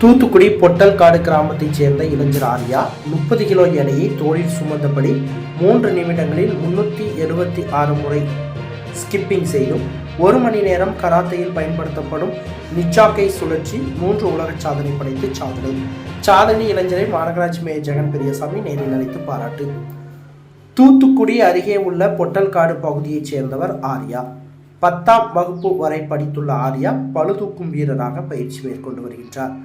தூத்துக்குடி பொட்டல்காடு கிராமத்தைச் சேர்ந்த இளைஞர் ஆர்யா முப்பது கிலோ எடையை தோளில் சுமந்தபடி மூன்று நிமிடங்களில் முன்னூற்றி எழுபத்தி ஆறு முறை ஸ்கிப்பிங் செய்தும் ஒரு மணி நேரம் கராத்தையில் பயன்படுத்தப்படும் நிச்சாக்கை சுழற்சி மூன்று உலக சாதனை படைத்து சாதனை. சாதனை இளைஞரை மாநகராட்சி மேயர் ஜெகன் பெரியசாமி நேரில் அழைத்து பாராட்டு. தூத்துக்குடி அருகே உள்ள பொட்டல்காடு பகுதியைச் சேர்ந்தவர் ஆர்யா. பத்தாம் வகுப்பு வரை படித்துள்ள ஆர்யா பழுதூக்கும் வீரராக பயிற்சி மேற்கொண்டு வருகின்றார்.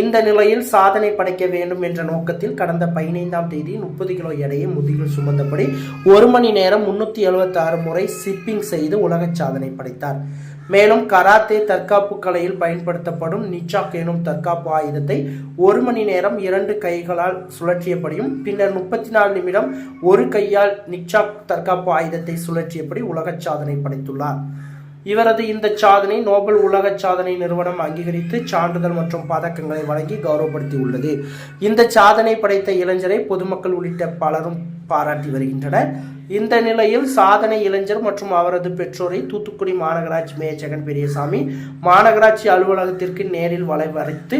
இந்த நிலையில் சாதனை படைக்க வேண்டும் என்ற நோக்கத்தில் கடந்த பதினைந்தாம் தேதி முப்பது கிலோ எடையை முதுகில் சுமந்தபடி ஒரு மணி நேரம் முன்னூற்றி எழுபத்தி ஆறு முறை சிப்பிங் செய்து உலக சாதனை படைத்தார். மேலும் கராத்தே தற்காப்பு கலையில் பயன்படுத்தப்படும் நிச்சாக் எனும் தற்காப்பு ஆயுதத்தை ஒரு மணி நேரம் இரண்டு கைகளால் சுழற்றியபடியும் பின்னர் முப்பத்தி நாலு நிமிடம் ஒரு கையால் நிச்சாக் தற்காப்பு ஆயுதத்தை சுழற்றியபடி உலக சாதனை படைத்துள்ளார். இவரது இந்த சாதனை நோபல் உலக சாதனை நிறுவனம் அங்கீகரித்து சான்றிதழ் மற்றும் பதக்கங்களை வழங்கி கௌரவப்படுத்தியுள்ளது. இந்த சாதனை படைத்த இளைஞரை பொதுமக்கள் உள்ளிட்ட பலரும் பாராட்டி வருகின்றனர். இந்த நிலையில் சாதனை இளைஞர் மற்றும் அவரது பெற்றோரை தூத்துக்குடி மாநகராட்சி மேயர் ஜெகன் பெரியசாமி மாநகராட்சி அலுவலகத்திற்கு நேரில் வளைவரைத்து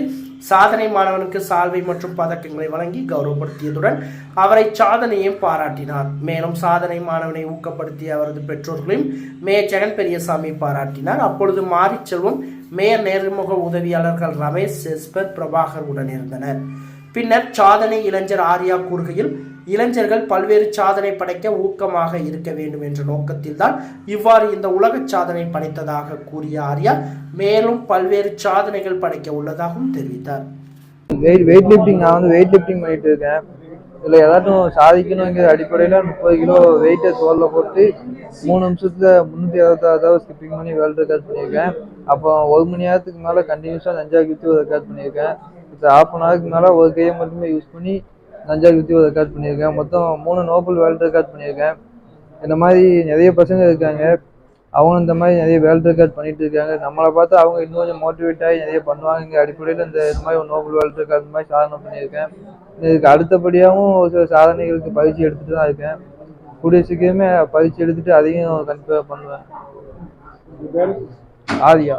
சாதனை மாணவனுக்கு சால்வை மற்றும் பதக்கங்களை வழங்கி கௌரவப்படுத்தியதுடன் அவரை சாதனையும் பாராட்டினார். மேலும் சாதனை மாணவனை ஊக்கப்படுத்திய அவரது பெற்றோர்களையும் மேயர் ஜெகன் பெரியசாமி பாராட்டினார். அப்பொழுது மாரிச்செல்வம் மேயர் நேர்முக உதவியாளர்கள் ரமேஷ் செஸ்பர் பிரபாகர் உடன் இருந்தனர் பின்னர் சாதனை இளைஞர் ஆர்யா கூறுகையில் இளைஞர்கள் பல்வேறு சாதனை படைக்க ஊக்கமாக இருக்க வேண்டும் என்ற நோக்கத்தில்தான் இவ்வாறு இந்த உலக சாதனை படைத்ததாக கூறிய ஆர்யா மேலும் பல்வேறு சாதனைகள் படைக்க உள்ளதாகவும் தெரிவித்தார். வெயிட் வெயிட் லிஃப்டிங் நான் வந்து வெயிட் லிஃப்டிங் பண்ணிட்டு இருக்கேன். இதில் ஏதாட்டும் சாதிக்கணுங்கிற அடிப்படையில் முப்பது கிலோ வெயிட்டை தோலில் போட்டு மூணு நிமிஷத்தில் முந்நூற்றி அறுபத்தாறு ஸ்கிப்பிங் பண்ணி வேர்ல்டு ரெக்கார்ட் பண்ணியிருக்கேன். அப்போ ஒரு மணி நேரத்துக்கு மேலே கண்டினியூஸாக நஞ்சா குத்தி ஒரு ரெக்கார்ட் பண்ணியிருக்கேன். இப்போ ஹாஃப் அன் ஹவருக்கு மேலே ஒரு கையை மட்டுமே யூஸ் பண்ணி நஞ்சா குத்தி ஒரு ரெக்கார்ட் பண்ணியிருக்கேன். மொத்தம் மூணு நோபல் வேர்ல்டு ரெக்கார்ட் பண்ணியிருக்கேன். இந்த மாதிரி நிறைய பசங்க இருக்காங்க. அவங்க இந்த மாதிரி நிறைய வேர்ல்டு ரெக்கார்ட் பண்ணிட்டு இருக்காங்க. நம்மளை பார்த்து அவங்க இன்னும் கொஞ்சம் மோட்டிவேட் ஆகி நிறைய பண்ணுவாங்க. அடிப்படையில் இந்த இந்த மாதிரி ஒரு நோபல் வேர்ல்டு ரெக்கார்ட் இந்த மாதிரி சாதனை பண்ணியிருக்கேன். இதுக்கு அடுத்தபடியாகவும் ஒரு சில சாதனைகளுக்கு பயிற்சி எடுத்துட்டு தான் இருக்கேன். கூடிய சீக்கிரமே பயிற்சி எடுத்துட்டு அதையும் கண்டிப்பாக பண்ணுவேன். ஆதியா.